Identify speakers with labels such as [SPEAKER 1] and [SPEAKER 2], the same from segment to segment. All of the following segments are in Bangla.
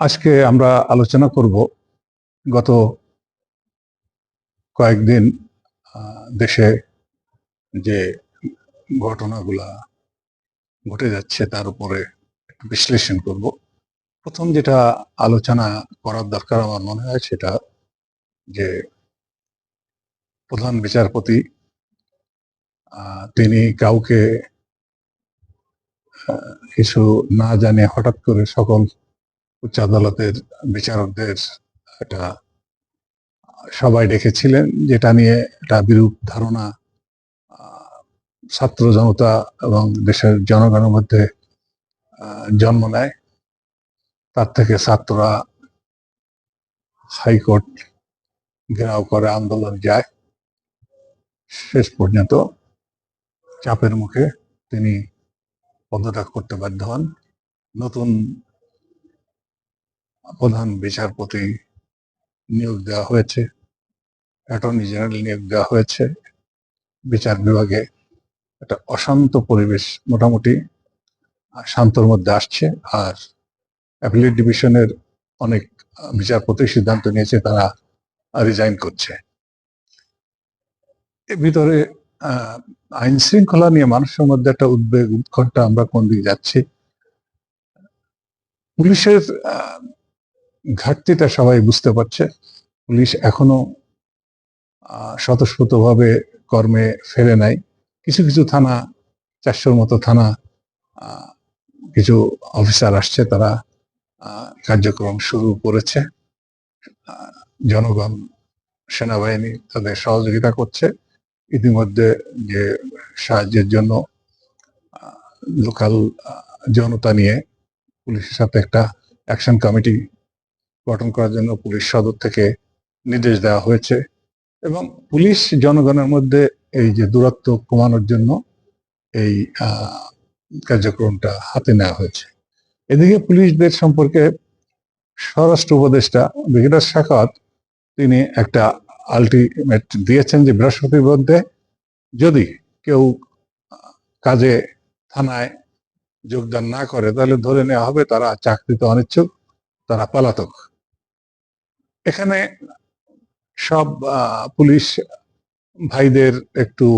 [SPEAKER 1] আজকে আমরা আলোচনা করব গত কয়েকদিন দেশে যে ঘটনাগুলা ঘটে যাচ্ছে তার উপরে একটু বিশ্লেষণ করব। প্রথম যেটা আলোচনা করার দরকার আমার মনে হয় সেটা যে প্রধান বিচারপতি তিনি কাউকে কিছু না জানে হঠাৎ করে সকল উচ্চ আদালতের বিচারকদের একটা সবাই ডেকেছিলেন, যেটা নিয়ে একটা বিরূপ ধারণা ছাত্র জনতা এবং দেশের জনগণের মধ্যে জন্ম নেয়। তার থেকে ছাত্ররা হাইকোর্ট ঘেরাও করে আন্দোলন যায়। শেষ পর্যন্ত চাপের মুখে তিনি পদত্যাগ করতে বাধ্য হন। নতুন প্রধান বিচারপতি নিয়োগ দেওয়া হয়েছে, অ্যাটর্নি জেনারেল নিয়োগ দেওয়া হয়েছে। বিচার বিভাগে একটা অশান্ত পরিবেশ মোটামুটি শান্তর মধ্যে আসছে আর অ্যাপিলেট ডিভিশনের অনেক বিচারপতি সিদ্ধান্ত নিয়েছে, তারা রিজাইন করছে। এর ভিতরে আইন শৃঙ্খলা নিয়ে মানুষের মধ্যে একটা উদ্বেগ, উৎকণ্ঠা আমরা কোন দিকে যাচ্ছি? পুলিশের ঘাটতিটা সবাই বুঝতে পারছে। পুলিশ এখনও স্বতঃস্ফূর্ত ভাবে কর্মে ফেলে নাই। কিছু কিছু থানা, চারশোর মতো থানা কিছু অফিসার আসছে, তারা কার্যক্রম শুরু করেছে। জনগণ, সেনাবাহিনী তাদের সহযোগিতা করছে। ইতিমধ্যে যে সাহায্যের জন্য লোকাল জনতা নিয়ে পুলিশের সাথে একটা অ্যাকশন কমিটি গঠন করার জন্য পুলিশ সদর থেকে নির্দেশ দেওয়া হয়েছে এবং পুলিশ জনগণের মধ্যে এই যে দূরত্ব কমানোর জন্য এই কার্যক্রমটা হাতে নেওয়া হয়েছে। এদিকে পুলিশদের সম্পর্কে স্বরাষ্ট্র উপদেষ্টা ব্রিগেডার শাখাত তিনি একটা আলটিমেট দিয়েছেন যে বৃহস্পতির মধ্যে যদি কেউ কাজে, থানায় যোগদান না করে তাহলে ধরে নেওয়া হবে তারা চাকরিতে অনিচ্ছুক, তারা পলাতক। এখানে সব পুলিশ ভাইদের একটু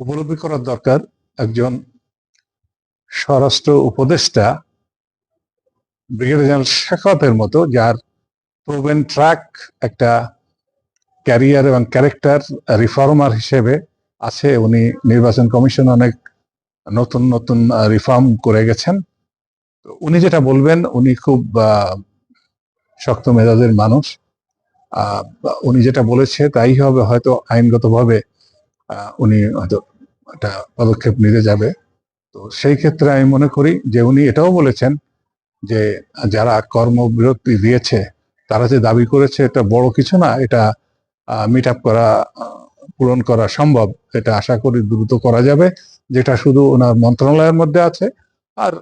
[SPEAKER 1] উপলব্ধি করার দরকার। একজন স্বরাষ্ট্র উপদেষ্টা, ব্রিগেডিয়ার জেনারেল শেখাতের মতো, যার প্রোভেন ট্র্যাক একটা ক্যারিয়ার এবং ক্যারেক্টার রিফর্মার হিসেবে আছে। উনি নির্বাচন কমিশন অনেক নতুন নতুন রিফর্ম করে গেছেন। উনি যেটা বলবেন, উনি খুব শক্ত মেজাজের মানুষ। উনি যেটা বলেছে তাই হবে, হয়তো আইনগতভাবে উনি হয়তো একটা পদক্ষেপ নিতে যাবে। তো সেই ক্ষেত্রে আমি মনে করি যে উনি এটাও বলেছেন যে যারা কর্মবিরতি দিয়েছে, তারা যে দাবি করেছে এটা বড় কিছু না, এটা মিট আপ করা পূরণ করা সম্ভব। এটা আশা করি দ্রুত করা যাবে, যেটা শুধু ওনার মন্ত্রণালয়ের মধ্যে আছে। আর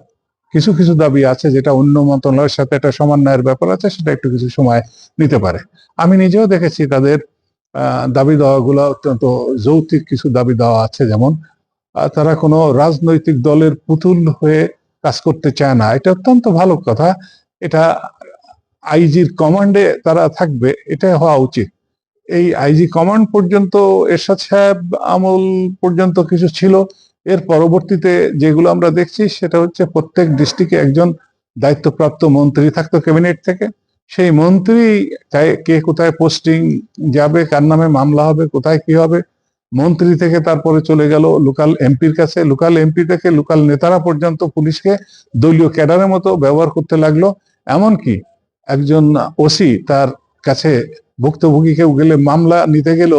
[SPEAKER 1] কিছু কিছু দাবি আছে যেটা অন্য মন্ত্রণালয়ের সাথে একটা সমন্বয়ের ব্যাপার আছে, সেটা একটু কিছু সময় নিতে পারে। আমি নিজেও দেখেছি তাদের দাবি দেওয়াগুলো অত্যন্ত যৌক্তিক কিছু দাবি দেওয়া আছে। যেমন তারা কোনো রাজনৈতিক দলের পুতুল হয়ে কাজ করতে চায় না। এটা অত্যন্ত ভালো কথা। এটা আইজির কমান্ডে তারা থাকবে এটা হওয়া উচিত। এই আইজি কমান্ড পর্যন্ত এরশাদ সাহেব আমল পর্যন্ত কিছু ছিল এর পরবর্তীতে যেগুলো আমরা দেখছি, সেটা হচ্ছে প্রত্যেক ডিস্ট্রিক্টে একজন দায়িত্বপ্রাপ্ত মন্ত্রী থাকতো ক্যাবিনেট থেকে। সেই মন্ত্রী কে কোথায় পোস্টিং যাবে, কার নামে মামলা হবে, কোথায় কি হবে। মন্ত্রী থেকে তারপরে চলে গেল লোকাল এমপির কাছে। লোকাল এমপি থেকে লোকাল নেতারা পর্যন্ত পুলিশকে দলীয় ক্যাডারের মতো ব্যবহার করতে লাগল। এমনকি একজন ওসি তার কাছে ভুক্তভোগী কেউ গেলে মামলা নিতে গেল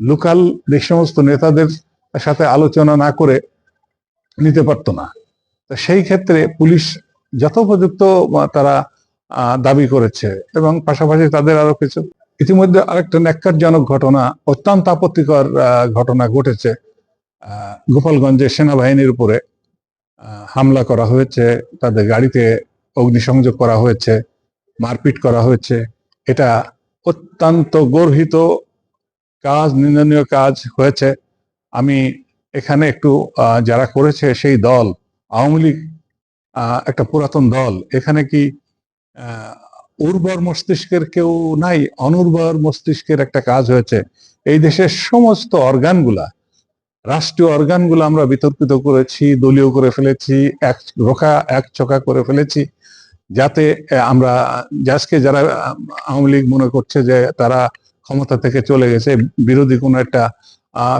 [SPEAKER 1] লোকাল যে সমস্ত নেতাদের সাথে আলোচনা না করে নিতে পারতো না। সেই ক্ষেত্রে পুলিশ যথোপযুক্ত তারা দাবি করেছে এবং পাশাপাশি তাদের আরও কিছু, ইতিমধ্যে আরেকটা ন্যাক্কারজনক ঘটনা, অত্যন্ত আপত্তিকর ঘটনা ঘটেছে। গোপালগঞ্জে সেনাবাহিনীর উপরে হামলা করা হয়েছে, তাদের গাড়িতে অগ্নিসংযোগ করা হয়েছে, মারপিট করা হয়েছে। এটা অত্যন্ত গর্হিত কাজ, নিন্দনীয় কাজ হয়েছে। আমি এখানে একটু যারা করেছে সেই দল, আওয়ামী লীগ একটা পুরাতন দল, এখানে কি উর্বর মস্তিষ্কের কেউ নাই? অনুর্বর মস্তিষ্কের একটা কাজ হয়েছে। এই দেশের সমস্ত অর্গানগুলা, রাষ্ট্রীয় অর্গানগুলো আমরা বিতর্কিত করেছি, দলীয় করে ফেলেছি, এক রোখা, এক চোখা করে ফেলেছি, যাতে আমরা, আজকে যারা আওয়ামী লীগ মনে করছে যে তারা ক্ষমতা থেকে চলে গেছে, বিরোধী কোনো একটা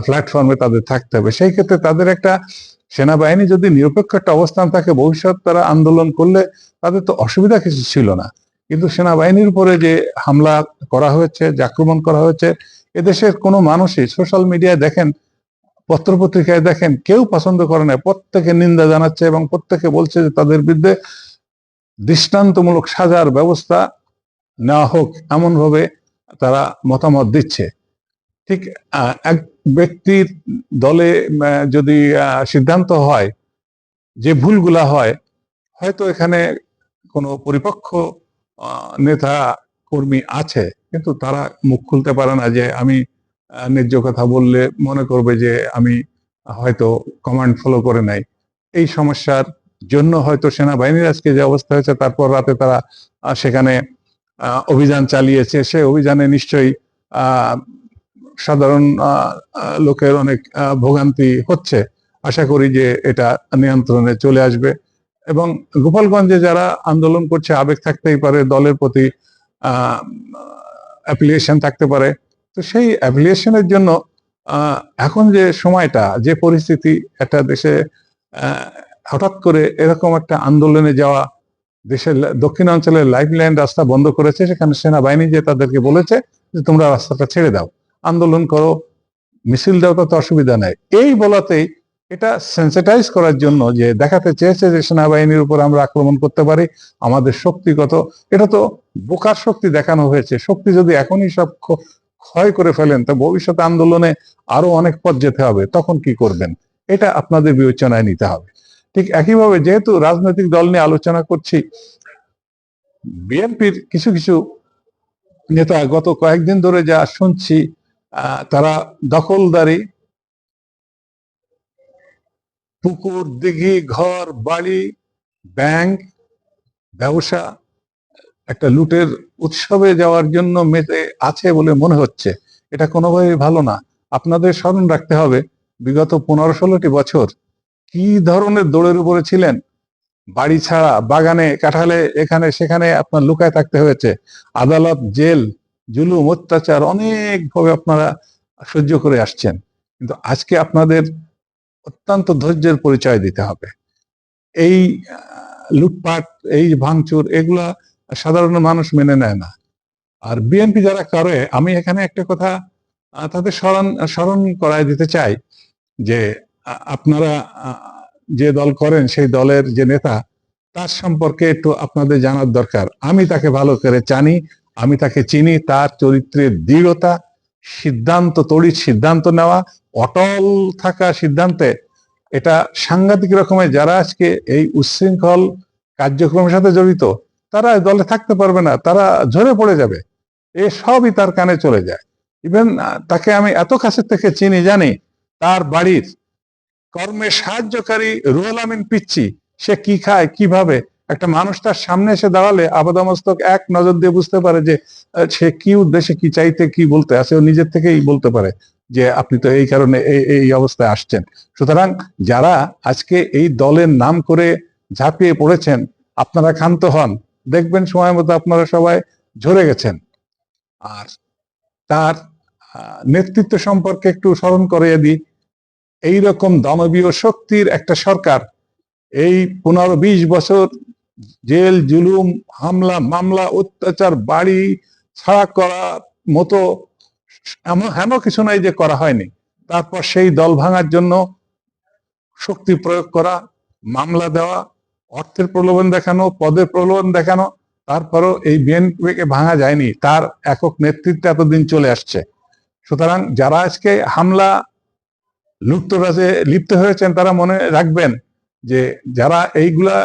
[SPEAKER 1] প্ল্যাটফর্মে তাদের থাকতে হবে। সেই ক্ষেত্রে তাদের একটা সেনাবাহিনী যদি নিরপেক্ষ একটা অবস্থান থাকে, ভবিষ্যৎ তারা আন্দোলন করলে তাদের তো অসুবিধা কিছু ছিল না। কিন্তু সেনাবাহিনীর উপরে যে হামলা করা হয়েছে, যে আক্রমণ করা হয়েছে, এদেশের কোনো মানুষই সোশ্যাল মিডিয়ায় দেখেন, পত্রপত্রিকায় দেখেন, কেউ পছন্দ করে না। প্রত্যেকে নিন্দা জানাচ্ছে এবং প্রত্যেকে বলছে যে তাদের বিরুদ্ধে দৃষ্টান্তমূলক সাজার ব্যবস্থা নেওয়া হোক এমন ভাবে তারা মতামত দিচ্ছে। ঠিক এক ব্যক্তির দলে যদি সিদ্ধান্ত হয় যে ভুলগুলা হয়, হয়তো এখানে কোনো পরিপক্ষ নেতা কর্মী আছে, কিন্তু তারা মুখ খুলতে পারে না যে আমি ন্যায্য কথা বললে মনে করবে যে আমি হয়তো কমান্ড ফলো করে নাই। এই সমস্যার জন্য হয়তো সেনাবাহিনীর আজকে যে অবস্থা হয়েছে, তারপর রাতে তারা সেখানে অভিযান চালিয়েছে। সে অভিযানে নিশ্চয়ই সাধারণ লোকের অনেক ভোগান্তি হচ্ছে। আশা করি যে এটা নিয়ন্ত্রণে চলে আসবে। এবং গোপালগঞ্জে যারা আন্দোলন করছে, আবেগ থাকতেই পারে, দলের প্রতি অ্যাপ্লিকেশন থাকতে পারে। তো সেই অ্যাপ্লিকেশনের জন্য এখন যে সময়টা, যে পরিস্থিতি একটা দেশে হঠাৎ করে এরকম একটা আন্দোলনে যাওয়া, দেশের দক্ষিণাঞ্চলের লাইফ লাইন রাস্তা বন্ধ করেছে, সেখানে সেনাবাহিনী যে তাদেরকে বলেছে, যে তোমরা রাস্তাটা ছেড়ে দাও। আন্দোলন করো, মিছিল দাও তো অসুবিধা নাই। এই বলাতেই এটা সেন্সিটাইজ করার জন্য যে দেখাতে চেয়েছে যে সেনাবাহিনীর উপর আমরা আক্রমণ করতে পারি, আমাদের শক্তিগত এটা তো বোকার শক্তি দেখানো হয়েছে। শক্তি যদি এখনই সব ক্ষয় করে ফেলেন, তো ভবিষ্যতে আন্দোলনে আরও অনেক পথ যেতে হবে। তখন কি করবেন? এটা আপনাদের বিবেচনায় নিতে হবে। ঠিক একইভাবে যেহেতু রাজনৈতিক দল নিয়ে আলোচনা করছি, বিএনপির কিছু কিছু নেতা গত কয়েকদিন ধরে যা শুনছি তারা দখলদারি, পুকুর, দিঘি, ঘর, বাড়ি, ব্যাংক, ব্যবসা একটা লুটের উৎসবে যাওয়ার জন্য মেতে আছে বলে মনে হচ্ছে। এটা কোনোভাবেই ভালো না। আপনাদের স্মরণ রাখতে হবে, বিগত পনেরো ষোলোটি বছর কি ধরনের দৌড়ের উপরে ছিলেন? বাড়ি ছাড়া, বাগানে, কাঁঠালে, এখানে, সেখানে আপনার লুকায় থাকতে হয়েছে। আদালত, জেল জুলুম, অত্যাচার অনেকভাবে আপনারা সহ্য করে আসছেন। কিন্তু আজকে আপনাদের অত্যন্ত ধৈর্যের পরিচয় দিতে হবে। এই লুটপাট, এই ভাঙচুর, এগুলা সাধারণ মানুষ মেনে নেয় না। আর বিএনপি যারা করে, আমি এখানে একটা কথা তাদের স্মরণ স্মরণ করায় দিতে চাই যে আপনারা যে দল করেন, সেই দলের যে নেতা, তার সম্পর্কে একটু আপনাদের জানার দরকার। আমি তাকে ভালো করে জানি আমি তাকে চিনি, তার চরিত্রের দৃঢ়তা, সিদ্ধান্ত, তড়িৎ সিদ্ধান্ত নেওয়া, অটল থাকা সিদ্ধান্তে, এটা সাংঘাতিক রকমের যারা আজকে এই উচ্ছৃঙ্খল কার্যক্রমের সাথে জড়িত, তারা দলে থাকতে পারবে না, তারা ঝরে পড়ে যাবে। এ সবই তার কানে চলে যায়। ইভেন তাকে আমি এত কাছের থেকে চিনি, জানি, তার বাড়ির কর্মে সাহায্যকারী রুহুল আমিন পিচ্ছি সে কি খায়, কীভাবে একটা মানুষ তার সামনে এসে দাঁড়ালে আপাদমস্তক এক নজর দিয়ে বুঝতে পারে যে সে কি উদ্দেশ্যে কি চাইতে, কি বলতে আছে ও নিজের থেকেই বলতে পারে যে, আপনি তো এই কারণে এই অবস্থায় আসছেন। সুতরাং যারা আজকে এই দলের নাম করে ঝাঁপিয়ে পড়েছেন, আপনারা ক্ষান্ত হন। দেখবেন সময় মতো আপনারা সবাই ঝরে গেছেন। আর তার নেতৃত্ব সম্পর্কে একটু স্মরণ করিয়ে দিই। এইরকম দানবীয় শক্তির একটা সরকার এই পনেরো বিশ বছর জেল, জুলুম, হামলা, মামলা, অত্যাচার, বাড়ি ছাড়া করার মতো এমন হেন কিছু নাই যে করা হয়নি। তারপর সেই দল ভাঙার জন্য শক্তি প্রয়োগ করা, মামলা দেওয়া, অর্থের প্রলোভন দেখানো, পদের প্রলোভন দেখানো, তারপরও এই বিএনপিকে ভাঙা যায়নি। তার একক নেতৃত্বে এতদিন চলে আসছে। সুতরাং যারা আজকে হামলা, লুটতরাজে লিপ্ত হয়েছেন, তারা মনে রাখবেন যে যারা এইগুলা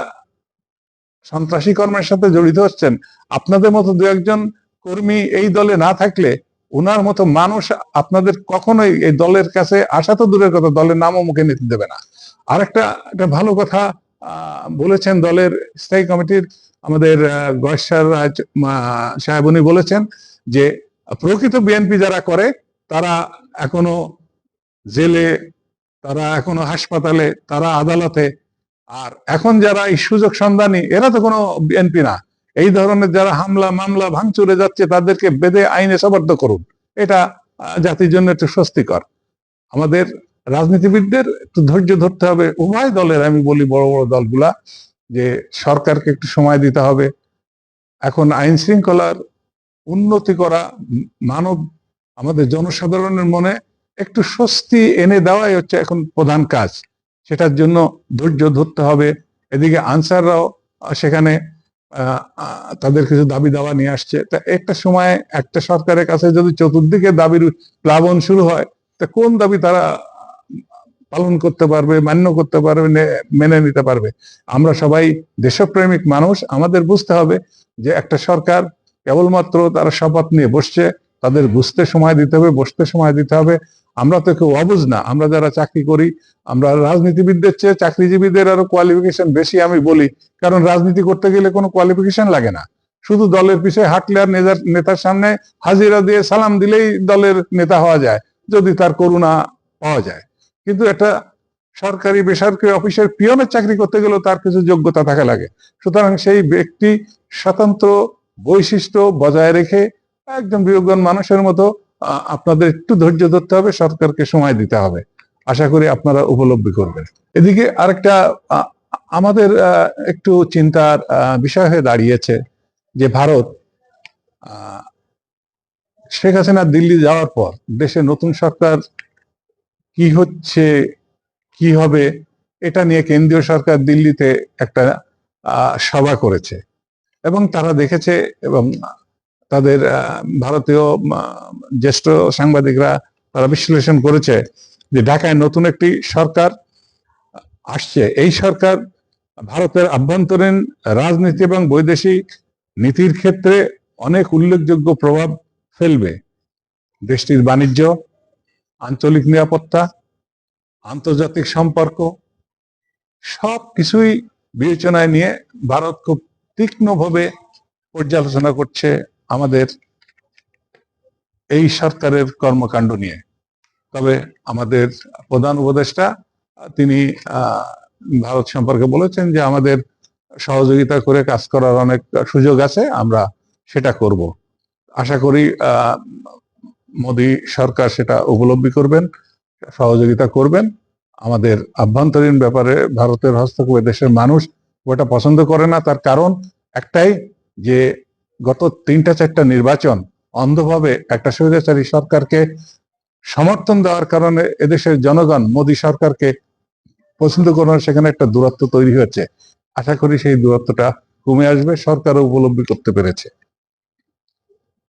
[SPEAKER 1] সন্ত্রাসী কর্মের সাথে জড়িত হচ্ছেন। আপনাদের মতো দু একজন কর্মী এই দলে না থাকলে ওনার মতো মানুষ আপনাদের কখনোই এই দলের কাছে আসা তো দূরের কথা, দলের নামও মুখে নিতে দেবে না। আর একটা ভালো কথা বলেছেন দলের স্থায়ী কমিটির আমাদের গয়েশ্বর রাজ সাহেব উনি বলেছেন যে প্রকৃত বিএনপি যারা করে, তারা এখনও জেলে, তারা এখনও হাসপাতালে, তারা আদালতে আর এখন যারা এই সুযোগ সন্ধানী, এরা তো কোনো বিএনপি না। এই ধরনের যারা হামলা, মামলা ভাঙচুরে যাচ্ছে, তাদেরকে বেঁধে আইনে সবদ্ধ করুন। এটা জাতির জন্য একটু স্বস্তিকর। আমাদের রাজনীতিবিদদের একটু ধৈর্য ধরতে হবে। উভয় দলের, আমি বলি বড় বড় দলগুলা, যে সরকারকে একটু সময় দিতে হবে। এখন আইন শৃঙ্খলার উন্নতি করা মানব, আমাদের জনসাধারণের মনে একটু স্বস্তি এনে দেওয়াই হচ্ছে এখন প্রধান কাজ। সেটার জন্য ধৈর্য ধরতে হবে। এদিকে আনসাররাও সেখানে তাদের কিছু দাবি দাওয়া নিয়ে আসছে। তা একটা সময় একটা সরকারের কাছে যদি চতুর্দিকে দাবির প্লাবন শুরু হয়, তা কোন দাবি তারা পালন করতে পারবে, মান্য করতে পারবে মেনে নিতে পারবে? আমরা সবাই দেশপ্রেমিক মানুষ, আমাদের বুঝতে হবে যে একটা সরকার কেবলমাত্র তারা শপথ নিয়ে বসছে, তাদের বুঝতে সময় দিতে হবে, বসতে সময় দিতে হবে। আমরা তো কেউ অবুঝ না, আমরা যারা চাকরি করি, আমরা রাজনীতিবিদদের চেয়ে চাকরিজীবীদের আরও কোয়ালিফিকেশন বেশি আমি বলি, কারণ রাজনীতি করতে গেলে কোনো কোয়ালিফিকেশন লাগে না। শুধু দলের পিছিয়ে হাঁটলে আর নেতার সামনে হাজিরা দিয়ে সালাম দিলেই দলের নেতা হওয়া যায়, যদি তার করুণা পাওয়া যায়। কিন্তু একটা সরকারি বেসরকারি অফিসের পিয়নের চাকরি করতে গেলেও তার কিছু যোগ্যতা থাকা লাগে। সুতরাং সেই ব্যক্তি স্বতন্ত্র বৈশিষ্ট্য বজায় রেখে একজন বিয়োগন মানুষের মতো আপনাদের একটু ধৈর্য ধরতে হবে, সরকারকে সময় দিতে হবে। আশা করি আপনারা উপলব্ধি করবেন। এদিকে আরেকটা আমাদের একটু চিন্তার বিষয় হয়ে দাঁড়িয়েছে যে ভারত শেখ হাসিনা দিল্লি যাওয়ার পর দেশে নতুন সরকার কি হচ্ছে, কি হবে, এটা নিয়ে কেন্দ্রীয় সরকার দিল্লিতে একটা সভা করেছে। এবং তারা দেখেছে এবং তাদের ভারতীয় জ্যেষ্ঠ সাংবাদিকরা তারা বিশ্লেষণ করেছে যে ঢাকায় নতুন একটি সরকার আসছে। এই সরকার ভারতের আভ্যন্তরীণ রাজনীতি এবং বৈদেশিক নীতির ক্ষেত্রে অনেক উল্লেখযোগ্য প্রভাব ফেলবে। দেশটির বাণিজ্য, আঞ্চলিক নিরাপত্তা, আন্তর্জাতিক সম্পর্ক সব কিছুই বিবেচনায় নিয়ে ভারত খুব তীক্ষ্ণভাবে পর্যালোচনা করছে আমাদের এই সরকারের কর্মকাণ্ড নিয়ে। তবে আমাদের প্রধান উপদেষ্টা, তিনি ভারত সম্পর্কে বলেছেন যে আমাদের সহযোগিতা করে কাজ করার অনেক সুযোগ আছে, আমরা সেটা করব। আশা করি মোদী সরকার সেটা উপলব্ধি করবেন, সহযোগিতা করবেন। আমাদের আভ্যন্তরীণ ব্যাপারে ভারতের হস্তক্ষেপে দেশের মানুষ ওটা পছন্দ করে না, তার কারণ একটাই যে গত তিনটা চারটা নির্বাচন অন্ধভাবে একটা স্বৈরাচারী সরকারকে সমর্থন দেওয়ার কারণে এদেশের জনগণ মোদী সরকারকে পছন্দ করার সেখানে একটা দূরত্ব তৈরি হয়েছে। আশা করি সেই দূরত্বটা কমে আসবে, সরকারও উপলব্ধি করতে পেরেছে।